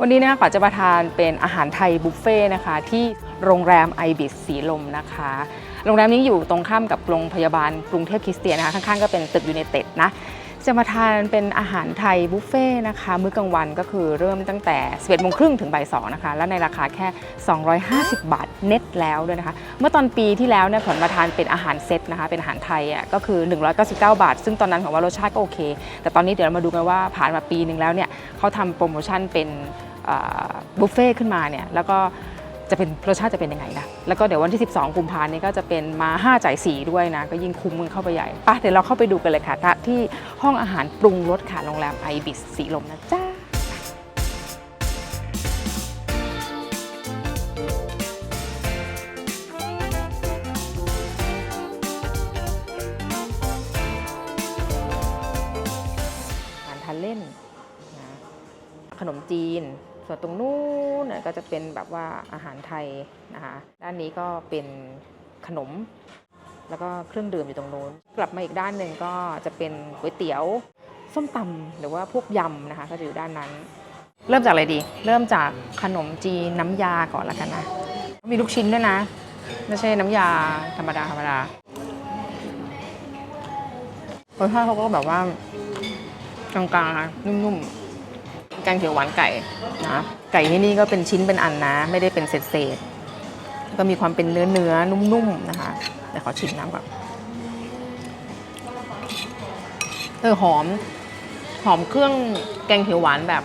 วันนี้นะคะขอจะมาทานเป็นอาหารไทยบุฟเฟ่ต์นะคะที่โรงแรมไอบิสสีลมนะคะ โรงแรมนี้อยู่ตรงข้ามกับโรงพยาบาลกรุงเทพคริสเตียนนะคะข้างๆก็เป็นตึกยูเนเต็ดนะจะมาทานเป็นอาหารไทยบุฟเฟ่ต์นะคะมื้อกลางวันก็คือเริ่มตั้งแต่ 11โมงครึ่งถึงบ่าย2นะคะและในราคาแค่ 250 บาทเน็ตแล้วด้วยนะคะ เมื่อตอนปีที่แล้วเนี่ยผลมาทานเป็นอาหารเซตนะคะเป็นอาหารไทยอะก็คือ 199 บาท ซึ่งตอนนั้นผมว่ารสชาติก็โอเค แต่ตอนนี้เดี๋ยวเรามาดูกันว่าผ่านมาปีหนึ่งแล้วเนี่ยเขาทำโปรโมชั่นเป็น บุฟเฟ่ขึ้นมาเนี่ยแล้วก็จะเป็นรสชาติจะเป็นยังไงนะแล้วก็เดี๋ยววันที่ 12 กุมภาพันธ์นี้ก็จะเป็นมา 5 จ่าย 4 ด้วยนะ ก็ยิ่งคุ้มมันเข้าไปใหญ่ป่ะเดี๋ยวเราเข้าไปดูกันเลยค่ะ ที่ห้องอาหารปรุงรสค่ะโรงแรมไอบิสสีลมนะจ้าอาหารทานเล่นนะขนมจีน ส่วนตรงนู้นก็จะเป็นแบบว่าอาหารไทยนะคะด้านนี้ก็เป็นขนม แล้วก็เครื่องดื่มอยู่ตรงนู้น กลับมาอีกด้านหนึ่งก็จะเป็นก๋วยเตี๋ยวส้มตำหรือว่าพวกยำนะคะ ก็จะอยู่ด้านนั้น เริ่มจากอะไรดี เริ่มจากขนมจีนน้ำยาก่อนละกันนะมีลูกชิ้นด้วยนะ ไม่ใช่น้ำยาธรรมดาธรรมดารสชาติเขาก็แบบว่ากลางๆนนุ่มๆ แกงเขียวหวานไก่นะไก่ที่นี่ก็เป็นชิ้นเป็นอันนะ ไม่ได้เป็นเศษๆก็มีความเป็นเนื้อเนื้อนุ่มๆนะคะเดี๋ยวขอชิมน้ำก่อนเออหอม หอมเครื่องแกงเขียวหวานแบบ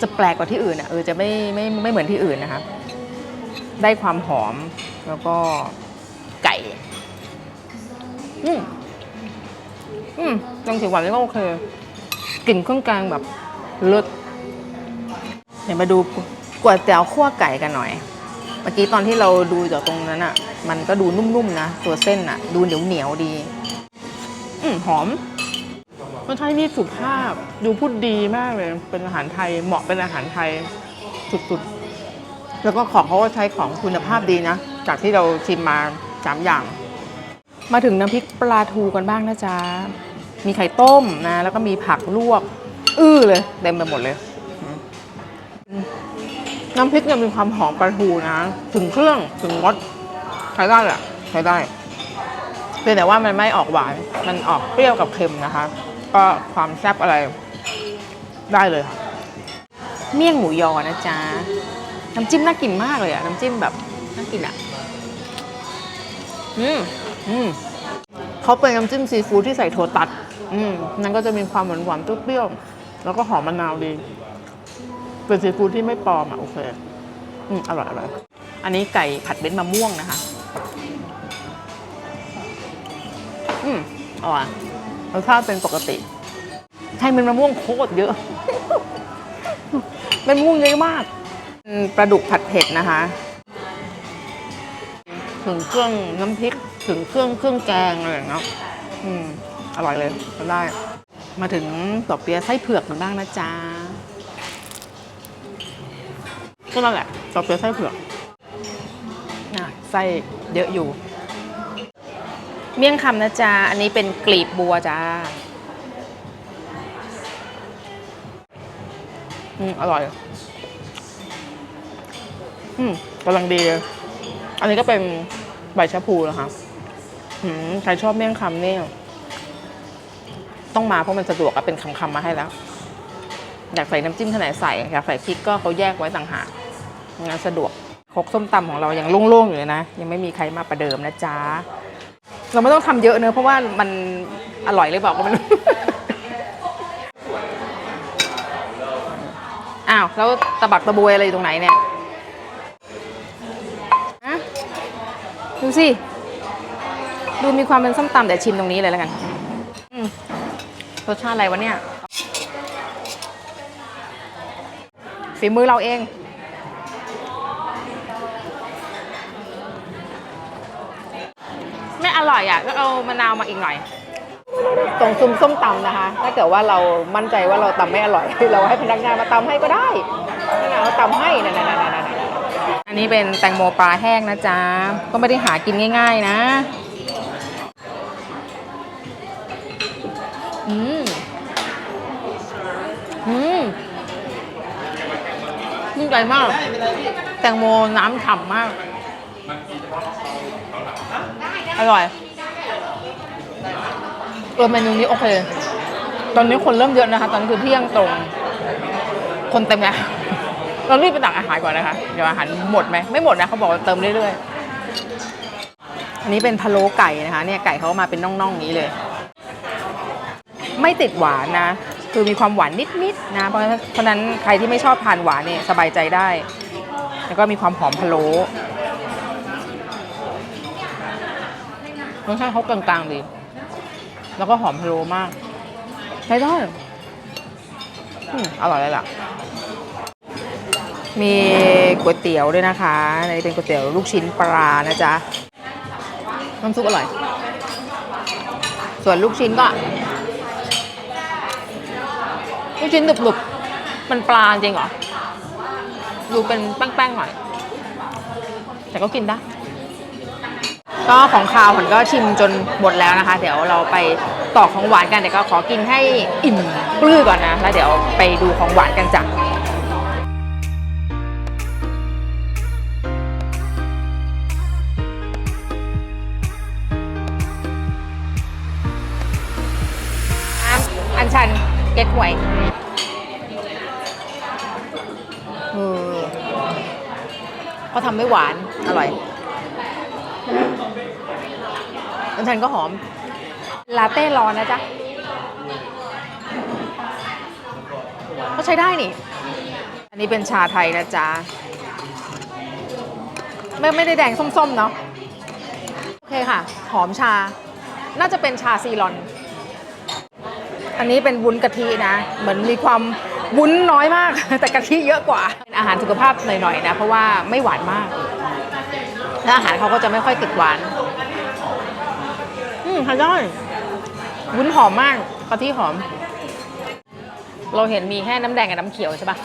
จะแปลกกว่าที่อื่นอะเออจะไม่ไม่ไม่เหมือนที่อื่นนะคะ ได้ความหอมแล้วก็ไก่ อืมอืมแกงเขียวหวานนี่ก็โอเค กลิ่นเครื่องแกงแบบเลิศเดี๋ยวมาดูก๋วยเตี๋ยวคั่วไก่กันหน่อย เมื่อกี้ตอนที่เราดูจากตรงนั้นอะ มันก็ดูนุ่มๆนะ ตัวเส้นอะ ดูเหนียวเหนียวดี อืมหอมรสชาตินี่สุภาพดูพูดดีมากเลย เป็นอาหารไทยเหมาะเป็นอาหารไทยสุดๆ แล้วก็ของเขาก็ใช้ของคุณภาพดีนะ จากที่เราชิมมาสามอย่าง มาถึงน้ำพริกปลาทูกันบ้างนะจ๊ะ มีไข่ต้มนะ แล้วก็มีผักลวก อื้อเลยเต็มไปหมดเลย น้ำพริกเนี่ยมีความหอมปลาทูนะ ถึงเครื่องถึงรสใช้ได้แหละใช้ได้เพียงแต่ว่ามันไม่ออกหวาน มันออกเปรี้ยวกับเค็มนะคะ ก็ความแซ่บอะไรได้เลยค่ะ เมี่ยงหมูยอนะจ๊ะ น้ำจิ้มน่ากินมากเลยอะน้ำจิ้มแบบน่ากินอะอืมอืมเขาเป็นน้ำจิ้มซีฟู้ดที่ใส่โทตัด อืมนั่นก็จะมีความหวานหวานๆเปรี้ยวๆแล้วก็หอมมะนาวดีเป็นซีฟู้ดที่ไม่ปลอมอะโอเคอืมอร่อยอร่อยอันนี้ไก่ผัดเบ็ดมะม่วงนะคะ อืมอร่อยรสชาติเป็นปกติใช่เป็นมะม่วงโคตรเยอะเป็นมะม่วงเยอะมากปลาดุกผัดเผ็ดนะคะ ถึงเครื่องน้ำพริกถึงเครื่องเครื่องแกงอะไรอย่างเงี้ยอืม อร่อยเลยก็ได้ มาถึงต่อเปี๊ยะไส้เผือกกันบ้างนะจ๊ะก็นั่นแหละต่อเปี๊ยะไส้เผือกนะไส้เยอะอยู่ เมี่ยงคำนะจ๊ะอันนี้เป็นกลีบบัวจ้าอืมอร่อย อืมกำลังดีเลยอันนี้ก็เป็นใบชะพูนะคะอืมใครชอบเมี่ยงคำเนี่ย ต้องมาเพราะมันสะดวกอะเป็นคำๆมาให้แล้ว อยากใส่น้ำจิ้มที่ไหนใส่อยากใส่พริกก็เขาแยกไว้ต่างหากงั้นสะดวกคกส้มตำของเรายังโล่งๆอยู่เลยนะ ยังไม่มีใครมาประเดิมนะจ๊ะเราไม่ต้องทำเยอะเนอะเพราะว่ามันอร่อยเลยบอกก็ไม่รู้อ้าวแล้วตะบักตะบวยอะไรอยู่ตรงไหนเนี่ยอะดูสิ ดูมีความเป็นส้มตำแต่ชิมตรงนี้เลยแล้วกัน รสชาติอะไรวะเนี่ย ฝีมือเราเองไม่อร่อยอะก็เอามะนาวมาอีกหน่อย ตรงซุมส้มตำนะคะ ถ้าเกิดว่าเรามั่นใจว่าเราตำไม่อร่อย เราให้พนักงานมาตำให้ก็ได้พนักงานมาตำให้นั่นๆๆๆอันนี้เป็นแตงโมปลาแห้งนะจ๊ะ ก็ไม่ได้หากินง่าย ๆ นะ อืม อืม ชื่น ใจมาก แตงโมน้ำฉ่ำมาก อร่อยเออเมนูนี้โอเค ตอนนี้คนเริ่มเยอะนะคะ ตอนนี้คือเที่ยงตรง คนเต็มแล้วเรารีบไปตักอาหารก่อนนะคะ เดี๋ยวอาหารหมดไหมไม่หมดนะเขาบอกว่าเติมเรื่อยๆ อันนี้เป็นพะโล้ไก่นะคะ เนี่ยไก่เขามาเป็นน่องๆอย่างนี้เลย ไม่ติดหวานนะ คือมีความหวานนิดๆนะเพราะเพราะฉะนั้นใครที่ไม่ชอบทานหวานเนี่ยสบายใจได้ แล้วก็มีความหอมพะโล้รสชาติเขากลางๆดี แล้วก็หอมพะโล้มากใช้ได้อืมอร่อยเลยล่ะ มีก๋วยเตี๋ยวด้วยนะคะในนี้เป็นก๋วยเตี๋ยวลูกชิ้นปลานะจ๊ะน้ำซุปอร่อย ส่วนลูกชิ้นก็ ลูกชิ้นหนุบๆ มันปลาจริงเหรอ ดูเป็นแป้งๆหน่อย แต่ก็กินได้ ก็ของคาวผมก็ชิมจนหมดแล้วนะคะ เดี๋ยวเราไปต่อของหวานกันเดี๋ยวก็ขอกินให้อิ่มปลื้อก่อนนะ แล้วเดี๋ยวไปดูของหวานกันจ้ะอันชัน เก๊กหวยเออเขาทำไม่หวาน อร่อยอันชันก็หอม ลาเต้ร้อนนะจ๊ะก็ใช้ได้นี่ อันนี้เป็นชาไทยนะจ๊ะ ไม่ไม่ได้แดงส้มๆ เนาะ โอเคค่ะ หอมชา น่าจะเป็นชาซีรอน อันนี้เป็นวุ้นกะทินะ เหมือนมีความวุ้นน้อยมาก แต่กะทิเยอะกว่าเป็นอาหารสุขภาพหน่อยๆนะ เพราะว่าไม่หวานมากและอาหารเขาก็จะไม่ค่อยติดหวาน อืมทานได้วุ้นหอมมากกะทิหอม เราเห็นมีแค่น้ำแดงกับน้ำเขียวใช่ปะ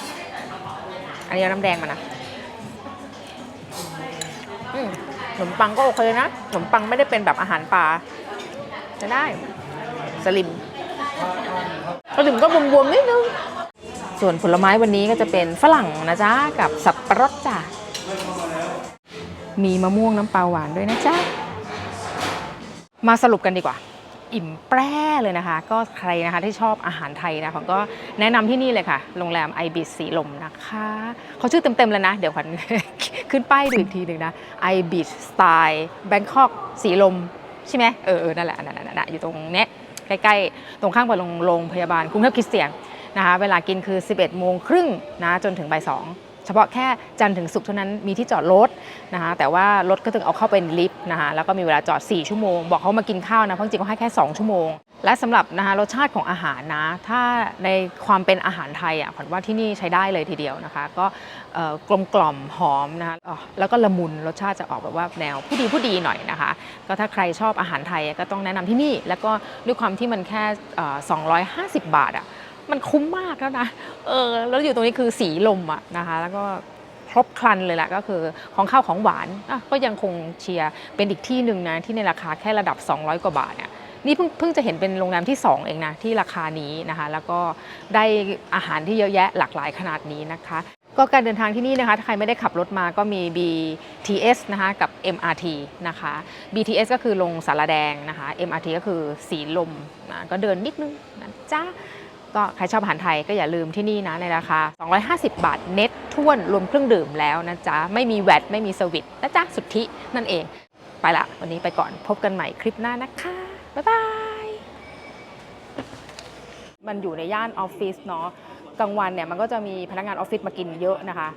อันนี้เอาน้ำแดงมานะอืมขนมปังก็โอเคนะขนมปังไม่ได้เป็นแบบอาหารปลาจะได้ สลิม กระดิ่งก็บวมๆนิดนึง ส่วนผลไม้วันนี้ก็จะเป็นฝรั่งนะจ๊ะ กับสับปะรดจ้ะ มีมะม่วงน้ำปลาหวานด้วยนะจ๊ะ มาสรุปกันดีกว่าอิ่มแปร่เลยนะคะ ก็ใครนะคะที่ชอบอาหารไทยนะผมก็แนะนำที่นี่เลยค่ะ โรงแรมไอบิสสีลมนะคะเขาชื่อเต็มๆเลยนะ เดี๋ยวขวัญขึ้นป้ายดูอีกทีหนึ่งนะไอบิสสไตล์แบงคอกสีลม ใช่ไหมเออเออนั่นแหละนั่นแหละนั่นแหละอยู่ตรงเนี้ย ใกล้ๆ ตรงข้างกับโรงโรงพยาบาลกรุงเทพคริสเตียนนะคะเวลากินคือ 11 โมงครึ่งนะจนถึงบ่ายสองเฉพาะแค่จันทร์ถึงศุกร์เท่านั้นมีที่จอดรถนะคะแต่ว่ารถก็ถึงเอาเข้าเป็นลิฟต์นะคะแล้วก็มีเวลาจอด 4 ชั่วโมง บอกเขามากินข้าวนะเพราะจริงเขาให้แค่ 2 ชั่วโมง และสำหรับนะคะรสชาติของอาหารนะ ถ้าในความเป็นอาหารไทยอะขวัญว่าที่นี่ใช้ได้เลยทีเดียวนะคะ ก็กลมกล่อมหอมนะคะแล้วก็ละมุนรสชาติจะออกแบบว่าแนวผู้ดีผู้ดีหน่อยนะคะ ก็ถ้าใครชอบอาหารไทยก็ต้องแนะนำที่นี่ แล้วก็ด้วยความที่มันแค่เอ่อ250 บาทอะมันคุ้มมากแล้วนะเออแล้วอยู่ตรงนี้คือสีลมอะนะคะ แล้วก็ครบครันเลยแหละก็คือของข้าวของหวานก็ยังคงเชียร์เป็นอีกที่หนึ่งนะที่ในราคาแค่ระดับ 200 กว่าบาทเนี่ย นี่เพิ่งเพิ่งจะเห็นเป็นโรงแรมที่ 2 เองนะ ที่ราคานี้นะคะ แล้วก็ได้อาหารที่เยอะแยะหลากหลายขนาดนี้นะคะ ก็การเดินทางที่นี่นะคะ ถ้าใครไม่ได้ขับรถมาก็มี BTS นะคะกับ MRT นะคะ BTS ก็คือลงสารแดงนะคะ MRT ก็คือสีลมนะก็เดินนิดนึงนะจ๊ะก็ใครชอบอาหารไทยก็อย่าลืมที่นี่นะในราคา 250 บาทเน็ตท้วนรวมเครื่องดื่มแล้วนะจ๊ะ ไม่มีแวตไม่มีสวิตนะจ๊ะ สุทธินั่นเอง ไปละ วันนี้ไปก่อนพบกันใหม่คลิปหน้านะคะ บ๊ายบาย มันอยู่ในย่านออฟฟิศเนาะกลางวันเนี่ยมันก็จะมีพนักงานออฟฟิศมากินเยอะนะคะ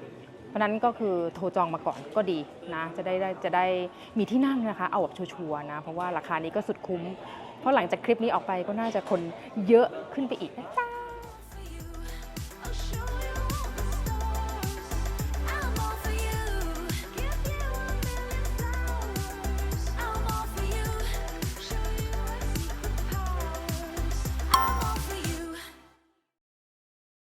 เพราะนั้นก็คือโทรจองมาก่อนก็ดีนะจะได้ได้จะได้มีที่นั่งนะคะ เอาแบบชัวร์นะ เพราะว่าราคานี้ก็สุดคุ้ม เพราะหลังจากคลิปนี้ออกไปก็น่าจะคนเยอะขึ้นไปอีกนะจ๊ะ